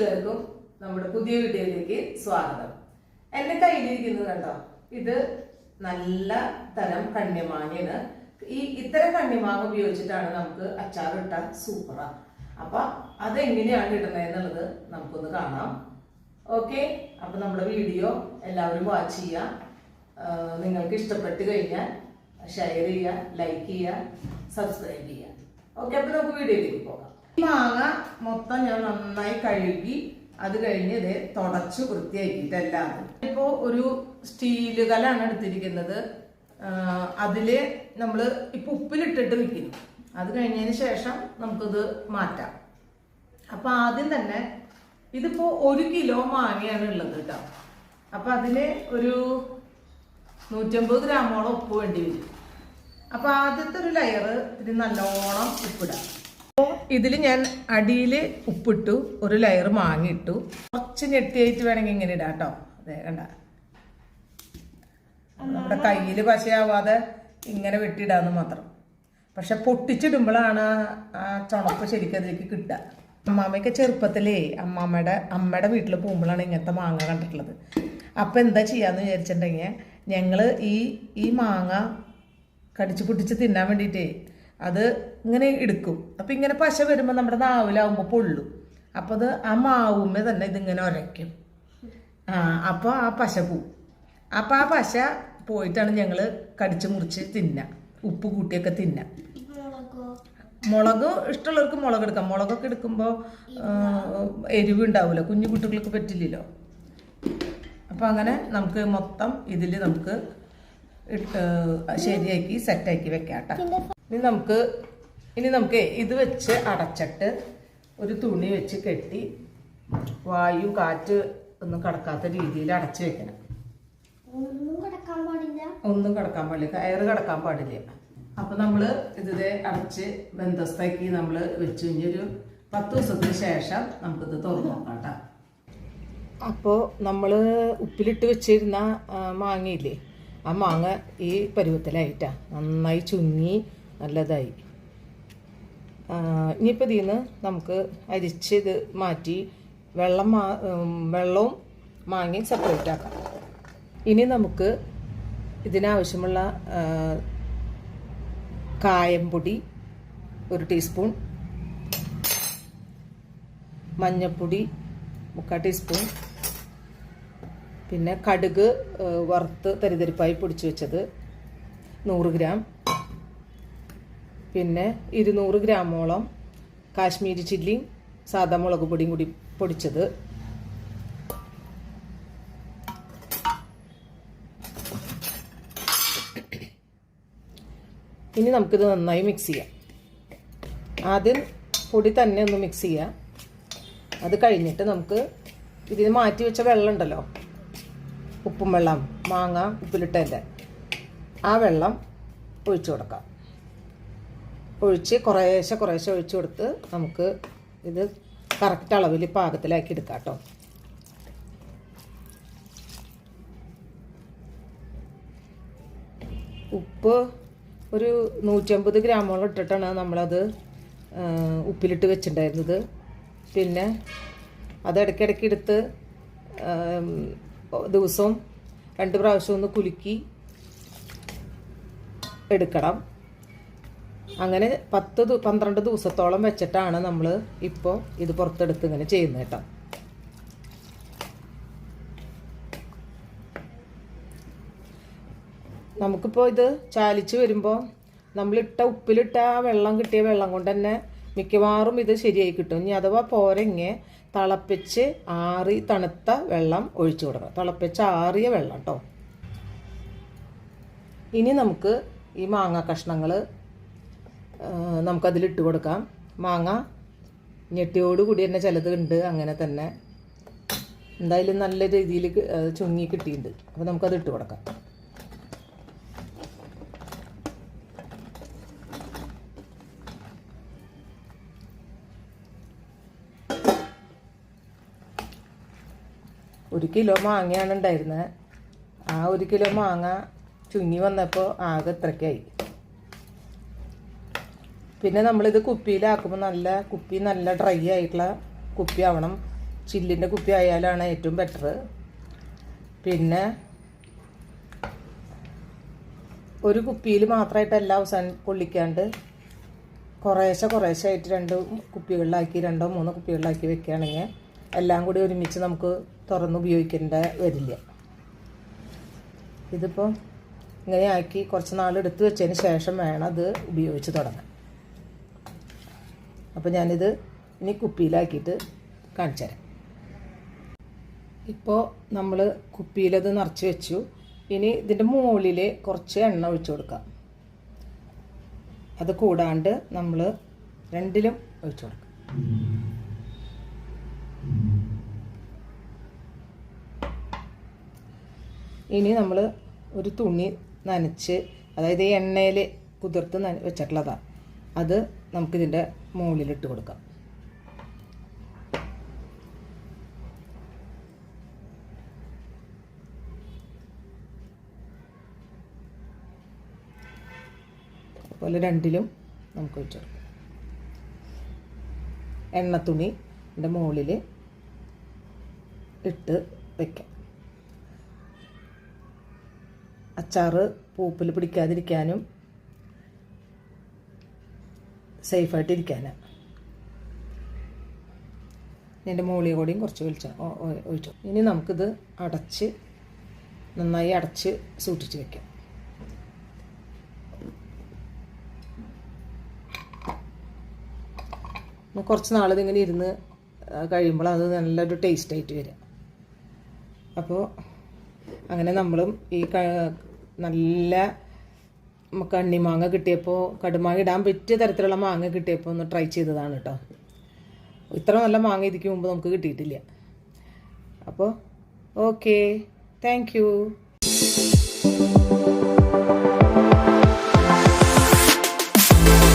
കൂട്ടുകാർക്കും നമ്മുടെ പുതിയ വീഡിയോയിലേക്ക് സ്വാഗതം. എന്റെ കയ്യിലിരിക്കുന്നത് കണ്ടോ? ഇത് നല്ല തരം കണ്ണിമാങ്ങയാണ്. ഈ ഇത്തരം കണ്ണിമാങ്ങ ഉപയോഗിച്ചിട്ടാണ് നമുക്ക് അച്ചാർ അച്ചാറിട്ട സൂപ്പറാ. അപ്പൊ അതെങ്ങനെയാണ് ഇടുന്നത് എന്നുള്ളത് നമുക്കൊന്ന് കാണാം. ഓക്കെ? അപ്പൊ നമ്മുടെ വീഡിയോ എല്ലാവരും വാച്ച് ചെയ്യുക നിങ്ങൾക്ക് ഇഷ്ടപ്പെട്ട് കഴിഞ്ഞാൽ ഷെയർ ചെയ്യുക ലൈക്ക് ചെയ്യുക സബ്സ്ക്രൈബ് ചെയ്യുക ഓക്കെ അപ്പൊ നമുക്ക് വീഡിയോയിലേക്ക് പോകാം. മാങ്ങ മൊത്തം ഞാൻ നന്നായി കഴുകി അത് കഴിഞ്ഞ് ഇത് തുടച്ച് വൃത്തിയാക്കിയിട്ട് എല്ലാവരും ഇപ്പോൾ ഒരു സ്റ്റീൽ കലാണ് എടുത്തിരിക്കുന്നത്. അതിൽ നമ്മൾ ഇപ്പൊ ഉപ്പിലിട്ടിട്ട് വെക്കുന്നു. അത് കഴിഞ്ഞതിന് ശേഷം നമുക്കിത് മാറ്റാം. അപ്പൊ ആദ്യം തന്നെ ഇതിപ്പോ ഒരു കിലോ മാങ്ങയാണ് ഉള്ളത് കേട്ടോ. അപ്പൊ അതിന് ഒരു നൂറ്റമ്പത് ഗ്രാമോളം ഉപ്പ് വേണ്ടി വരും. അപ്പൊ ആദ്യത്തെ ഒരു ലെയർ ഇതിന് നല്ലോണം ഉപ്പിടാം. ഇതിൽ ഞാൻ അടിയിൽ ഉപ്പിട്ടു ഒരു ലെയർ മാങ്ങിയിട്ടു കുറച്ച് ഞെട്ടിയായിട്ട് വേണമെങ്കിൽ ഇങ്ങനെ ഇടാം കേട്ടോ അതെ കണ്ട. നമ്മുടെ കയ്യിൽ പശയാവാതെ ഇങ്ങനെ വെട്ടിയിടാന്ന് മാത്രം. പക്ഷെ പൊട്ടിച്ചിടുമ്പോഴാണ് ആ ചുണപ്പ് ശരിക്കും അതിലേക്ക് കിട്ടുക. അമ്മാമ്മയൊക്കെ ചെറുപ്പത്തിലേ അമ്മാമ്മയുടെ അമ്മയുടെ വീട്ടിൽ പോകുമ്പോഴാണ് ഇങ്ങനത്തെ മാങ്ങ കണ്ടിട്ടുള്ളത്. അപ്പം എന്താ ചെയ്യാന്ന് വിചാരിച്ചിട്ടുണ്ടെങ്കിൽ ഞങ്ങൾ ഈ ഈ മാങ്ങ കടിച്ചു പൊട്ടിച്ച് തിന്നാൻ വേണ്ടിയിട്ടേ അത് ഇങ്ങനെ എടുക്കും. അപ്പം ഇങ്ങനെ പശ വരുമ്പോൾ നമ്മുടെ നാവിലാവുമ്പോൾ പൊള്ളും. അപ്പോൾ അത് ആ മാവുമ്മേ തന്നെ ഇതിങ്ങനെ ഉരയ്ക്കും ആ അപ്പോൾ ആ പശ പോവും. അപ്പം ആ പശ പോയിട്ടാണ് ഞങ്ങൾ കടിച്ച് മുറിച്ച് തിന്നുക ഉപ്പ് കൂട്ടിയൊക്കെ തിന്നുക മുളക്? ഇഷ്ടമുള്ളവർക്ക് മുളക് എടുക്കാം. മുളകൊക്കെ എടുക്കുമ്പോൾ എരിവ് ഉണ്ടാവില്ല കുഞ്ഞു കുട്ടികൾക്ക് പറ്റില്ലല്ലോ. അപ്പം അങ്ങനെ നമുക്ക് മൊത്തം ഇതിൽ നമുക്ക് ശരിയാക്കി സെറ്റാക്കി വെക്കാം കേട്ടോ ഇനി നമുക്ക് ഇനി നമുക്ക് ഇത് വെച്ച് അടച്ചിട്ട് ഒരു തുണി വെച്ച് കെട്ടി വായു കാറ്റ് ഒന്നും കടക്കാത്ത രീതിയിൽ അടച്ചു വെക്കണം. ഒന്നും കടക്കാൻ പാടില്ല. ഒന്നും കടക്കാൻ പാടില്ല. കയറ് കിടക്കാൻ പാടില്ല. അപ്പൊ നമ്മൾ ഇതേ അടച്ച് ബന്ധസ്ഥാക്കി നമ്മൾ വെച്ച്. കഴിഞ്ഞൊരു പത്ത് ദിവസത്തിന് ശേഷം നമുക്കിത് തുറന്നു നോക്കാം കേട്ടോ അപ്പോൾ നമ്മൾ ഉപ്പിലിട്ട് വെച്ചിരുന്ന മാങ്ങയില്ലേ? ആ മാങ്ങ ഈ പരുവത്തിലായിട്ടാണ് നന്നായി ചുങ്ങി നല്ലതായി. ഇനിയിപ്പോൾ ഇതിൽ നിന്ന് നമുക്ക് അരിച്ച് ഇത് മാറ്റി വെള്ളം മാ വെള്ളവും മാങ്ങയും സെപ്പറേറ്റ് ആക്കാം. ഇനി നമുക്ക് ഇതിനാവശ്യമുള്ള കായംപൊടി ഒരു ടീസ്പൂൺ മഞ്ഞൾപ്പൊടി മുക്കാൽ ടീസ്പൂൺ പിന്നെ കടുക് വറുത്ത് തരിതരിപ്പായി പൊടിച്ചു വെച്ചത് നൂറ് ഗ്രാം. പിന്നെ ഇരുന്നൂറ് ഗ്രാമോളം കാശ്മീരി ചില്ലിയും സാദാ മുളക് പൊടിയും കൂടി പൊടിച്ചത്. ഇനി നമുക്കിത് നന്നായി മിക്സ് ചെയ്യാം. ആദ്യം പൊടി തന്നെ ഒന്ന് മിക്സ് ചെയ്യാം. അത് കഴിഞ്ഞിട്ട് നമുക്ക് ഇതിന് മാറ്റി വെച്ച വെള്ളം ഉണ്ടല്ലോ. ഉപ്പും വെള്ളം മാങ്ങ ഉപ്പിലിട്ടതിന്റെ ആ വെള്ളം ഒഴിച്ചു കൊടുക്കാം. ഒഴിച്ച് കുറേശ്ശെ കുറേശ്ശെ ഒഴിച്ചു കൊടുത്ത് നമുക്ക് ഇത് കറക്റ്റ് അളവിൽ പാകത്തിലാക്കി എടുക്കാം കേട്ടോ. ഉപ്പ് ഒരു നൂറ്റമ്പത് ഗ്രാമോളം ഇട്ടിട്ടാണ് നമ്മളത് ഉപ്പിലിട്ട് വെച്ചിട്ടുണ്ടായിരുന്നത്. പിന്നെ അത് ഇടയ്ക്കിടയ്ക്ക് എടുത്ത് ദിവസവും രണ്ട് പ്രാവശ്യം ഒന്ന് കുലുക്കി എടുക്കണം. അങ്ങനെ പത്ത് പന്ത്രണ്ട് ദിവസത്തോളം വെച്ചിട്ടാണ് നമ്മൾ ഇപ്പോൾ ഇത് പുറത്തെടുത്ത് ഇങ്ങനെ ചെയ്യുന്നത് കേട്ടോ. നമുക്കിപ്പോൾ ഇത് ചാലിച്ച് വരുമ്പോൾ നമ്മളിട്ട ഉപ്പിലിട്ട ആ വെള്ളം കിട്ടിയ വെള്ളം കൊണ്ട് തന്നെ മിക്കവാറും ഇത് ശരിയായി കിട്ടും. ഇനി അഥവാ പോരെങ്ങെ തിളപ്പിച്ച് ആറി തണുത്ത വെള്ളം ഒഴിച്ചു കൊടുക്കണം. തിളപ്പിച്ച് ആറിയ വെള്ളം കേട്ടോ ഇനി നമുക്ക് ഈ മാങ്ങ കഷ്ണങ്ങൾ നമുക്കതിലിട്ട് കൊടുക്കാം. മാങ്ങ ഞെട്ടിയോട് കൂടി തന്നെ ചിലത് ഉണ്ട്. അങ്ങനെ തന്നെ. എന്തായാലും നല്ല രീതിയിൽ ചുങ്ങി കിട്ടിയിട്ടുണ്ട്. അപ്പോൾ നമുക്കത് ഇട്ട് കൊടുക്കാം. ഒരു കിലോ മാങ്ങയാണ് ഉണ്ടായിരുന്നത് ആ ഒരു കിലോ മാങ്ങ ചുങ്ങി വന്നപ്പോൾ ആകെ ഇത്രയ്ക്കായി പിന്നെ നമ്മളിത് കുപ്പിയിലാക്കുമ്പോൾ നല്ല കുപ്പി നല്ല ഡ്രൈ ആയിട്ടുള്ള കുപ്പി ആവണം. ചില്ലിന്റെ കുപ്പി ആയാലാണ് ഏറ്റവും ബെറ്റർ പിന്നെ ഒരു കുപ്പിയിൽ മാത്രമായിട്ട് എല്ലാം അവസാനം കൊള്ളിക്കാണ്ട് കുറേശ്ശെ കുറേശ്ശെ ആയിട്ട് രണ്ട് കുപ്പികളിലാക്കി രണ്ടോ മൂന്നോ കുപ്പികളിലാക്കി വെക്കുകയാണെങ്കിൽ എല്ലാം കൂടി ഒരുമിച്ച് നമുക്ക് തുറന്ന് ഉപയോഗിക്കേണ്ട വരില്ല. ഇതിപ്പോൾ ഇങ്ങനെ ആക്കി കുറച്ച് നാൾ എടുത്തു വെച്ചതിന് ശേഷം വേണം അത് ഉപയോഗിച്ച് തുടങ്ങാൻ. അപ്പോൾ ഞാനിത് ഇനി കുപ്പിയിലാക്കിയിട്ട് കാണിച്ചു തരാം. ഇപ്പോൾ നമ്മൾ കുപ്പിയിലത് നിറച്ച് വെച്ചു. ഇനി ഇതിന്റെ മുകളിൽ കുറച്ച് എണ്ണ ഒഴിച്ചു കൊടുക്കാം. അത് കൂടാണ്ട് നമ്മൾ രണ്ടിലും ഒഴിച്ചു കൊടുക്കാം. ഇനി നമ്മൾ ഒരു തുണി നനച്ച് അതായത് ഈ എണ്ണയിൽ കുതിർത്ത് നന വെച്ചിട്ടുള്ളതാണ് അത് നമുക്കിതിന്റെ മുകളിലിട്ട് കൊടുക്കാം. അതുപോലെ രണ്ടിലും നമുക്ക് വെച്ച് എണ്ണ തുണി എന്റെ മുകളിൽ ഇട്ട് വെക്കാം. അച്ചാറ് പൂപ്പിൽ പിടിക്കാതിരിക്കാനും സേഫായിട്ടിരിക്കാനാണ് ഇതിന്റെ മുകളിൽ കൂടിയും കുറച്ച് വെളിച്ച ഒഴിച്ചു. ഇനി നമുക്കിത് അടച്ച് നന്നായി അടച്ച് സൂക്ഷിച്ച് വെക്കാം. കുറച്ച് നാൾ ഇതിങ്ങനെ ഇരുന്ന് കഴിയുമ്പോൾ അത് നല്ലൊരു ടേസ്റ്റായിട്ട് വരിക അപ്പോൾ അങ്ങനെ നമ്മളും ഈ നല്ല നമുക്ക് കണ്ണിമാങ്ങ കിട്ടിയപ്പോൾ കടുമാങ്ങ ഇടാൻ പറ്റിയ തരത്തിലുള്ള മാങ്ങ കിട്ടിയപ്പോൾ ഒന്ന് ട്രൈ ചെയ്തതാണ് കേട്ടോ ഇത്ര നല്ല മാങ്ങ ഇതിക്ക് മുമ്പ് നമുക്ക് കിട്ടിയിട്ടില്ല. അപ്പോൾ ഓക്കെ താങ്ക്